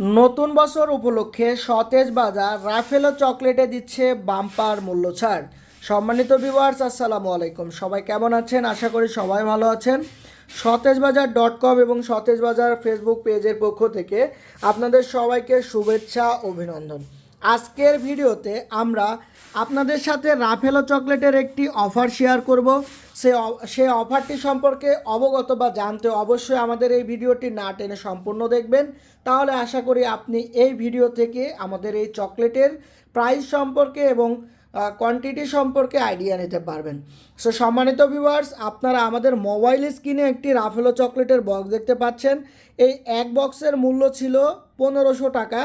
নতুন বছর উপলক্ষে সতেজ বাজার, রাফেলো চকলেটে দিচ্ছে বাম্পার মূল্য ছাড়। সম্মানিত ভিউয়ার্স আসসালামু আলাইকুম। সবাই কেমন আছেন? আশা করি সবাই ভালো আছেন। সতেজ বাজার ডট কম এবং সতেজ বাজার ফেসবুক পেজের পক্ষ থেকে আপনাদের সবাইকে শুভেচ্ছা, অভিনন্দন। আজকের ভিডিওতে আমরা আপনাদের সাথে রাফেলো চকলেটের একটি অফার শেয়ার করব। সে সে অফারটি সম্পর্কে অবগত বা জানতে অবশ্যই আমাদের এই ভিডিওটি না টেনে সম্পূর্ণ দেখবেন। তাহলে আশা করি আপনি এই ভিডিও থেকে আমাদের এই চকলেটের প্রাইস সম্পর্কে এবং কোয়ান্টিটি সম্পর্কে আইডিয়া নিতে পারবেন। সো সম্মানিত ভিউয়ার্স আপনারা আমাদের মোবাইল স্ক্রিনে একটি রাফেলো চকলেটের বক্স দেখতে পাচ্ছেন। এই এক বক্সের মূল্য ছিল পনেরোশো টাকা।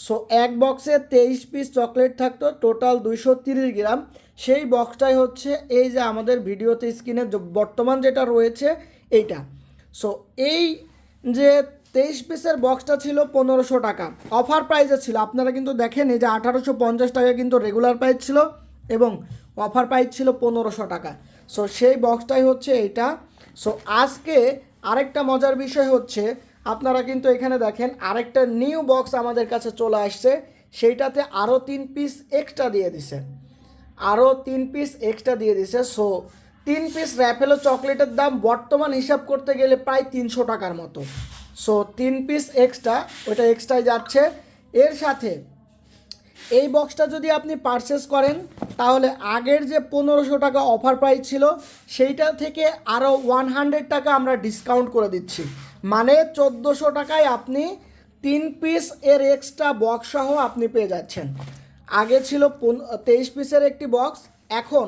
সো এক বক্সে তেইশ পিস চকলেট থাকতো টোটাল দুইশো তিরিশ গ্রাম। সেই বক্সটাই হচ্ছে এই যে আমাদের ভিডিওতে স্ক্রিনে বর্তমান যেটা রয়েছে, এইটা। সো এই যে তেইশ পিসের বক্সটা ছিল পনেরোশো টাকা। অফার প্রাইসে ছিল, আপনারা কিন্তু দেখেন এই যে আঠারোশো পঞ্চাশ টাকা কিন্তু রেগুলার প্রাইস ছিল এবং অফার প্রাইস ছিল পনেরোশো টাকা। সো সেই বক্সটাই হচ্ছে এইটা। সো আজকে আরেকটা মজার বিষয় হচ্ছে আপনারা কিন্তু এখানে দেখেন আরেকটা নিউ বক্স আমাদের কাছে চলে আসছে, সেইটাতে আরও তিন পিস এক্সট্রা দিয়ে দিছে। আরও তিন পিস এক্সট্রা দিয়ে দিছে সো তিন পিস র্যাফেলো চকলেটের দাম বর্তমান হিসাব করতে গেলে প্রায় তিনশো টাকার মতো। সো তিন পিস এক্সট্রা ওটা এক্সট্রায় যাচ্ছে। এর সাথে এই বক্সটা যদি আপনি পারচেস করেন, তাহলে আগের যে পনেরোশো টাকা অফার প্রাইস ছিল, সেইটা থেকে আরও ওয়ান হান্ড্রেড টাকা আমরা ডিসকাউন্ট করে দিচ্ছি। মানে চোদ্দোশো টাকায় আপনি তিন পিস এর এক্সট্রা বক্স সহ আপনি পেয়ে যাচ্ছেন। আগে ছিল তেইশ পিসের একটি বক্স এখন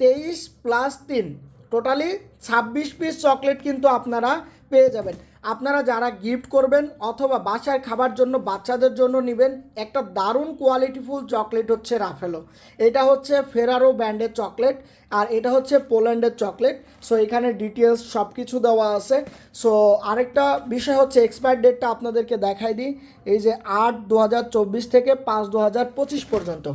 তেইশ প্লাস তিন। টোটালি ছাব্বিশ পিস চকলেট কিন্তু আপনারা পেয়ে যাবেন। আপনারা যারা গিফট করবেন অথবা বাসায় খাবার জন্য বাচ্চাদের জন্য নেবেন, একটা দারুণ কোয়ালিটিফুল চকলেট হচ্ছে রাফেলো। এটা হচ্ছে ফেরারো ব্র্যান্ডের চকলেট আর এটা হচ্ছে পোল্যান্ডের চকলেট সো এখানে ডিটেলস সব কিছু দেওয়া আছে। সো আরেকটা বিষয় হচ্ছে এক্সপায়ার ডেটটা আপনাদেরকে দেখাই দিই। এই যে আট দু থেকে পাঁচ দু পর্যন্ত।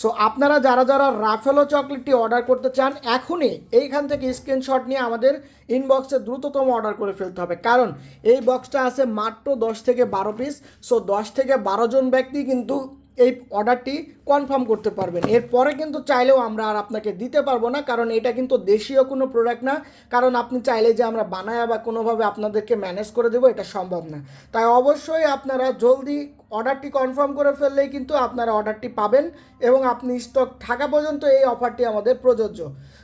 সো আপনারা যারা যারা রাফেলো চকলেটটি অর্ডার করতে চান, এখনই এইখান থেকে স্ক্রিনশট নিয়ে আমাদের ইনবক্সে দ্রুততম অর্ডার করে ফেলতে হবে। কারণ এই বক্সটা আছে মাত্র দশ থেকে বারো পিস সো দশ থেকে বারো জন ব্যক্তি কিন্তু এই অর্ডারটি কনফার্ম করতে পারবেন। এরপরে কিন্তু চাইলেও আমরা আর আপনাকে দিতে পারব না, কারণ এটা কিন্তু দেশীয় কোনো প্রোডাক্ট না। কারণ আপনি চাইলে যে আমরা বানায় বা কোনোভাবে আপনাদেরকে ম্যানেজ করে দেবো, এটা সম্ভব না। তাই অবশ্যই আপনারা জলদি অর্ডারটি কনফার্ম করে ফেললেই কিন্তু আপনারা অর্ডারটি পাবেন এবং আপনি স্টক থাকা পর্যন্ত এই অফারটি আমাদের প্রযোজ্য।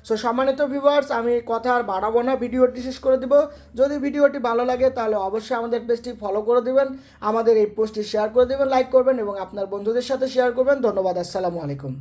সো সম্মানিত ভিউয়ার্স আমি কথা আর বাড়াবো না। ভিডিওটি শেষ করে দিব। যদি ভিডিওটি ভালো লাগে, তাহলে অবশ্যই আমাদের পেজটি ফলো করে দেবেন, আমাদের এই পোস্টটি শেয়ার করে দেবেন লাইক করবেন এবং আপনার বন্ধুদের সাথে শেয়ার করবেন। ধন্যবাদ, আসসালামু আলাইকুম।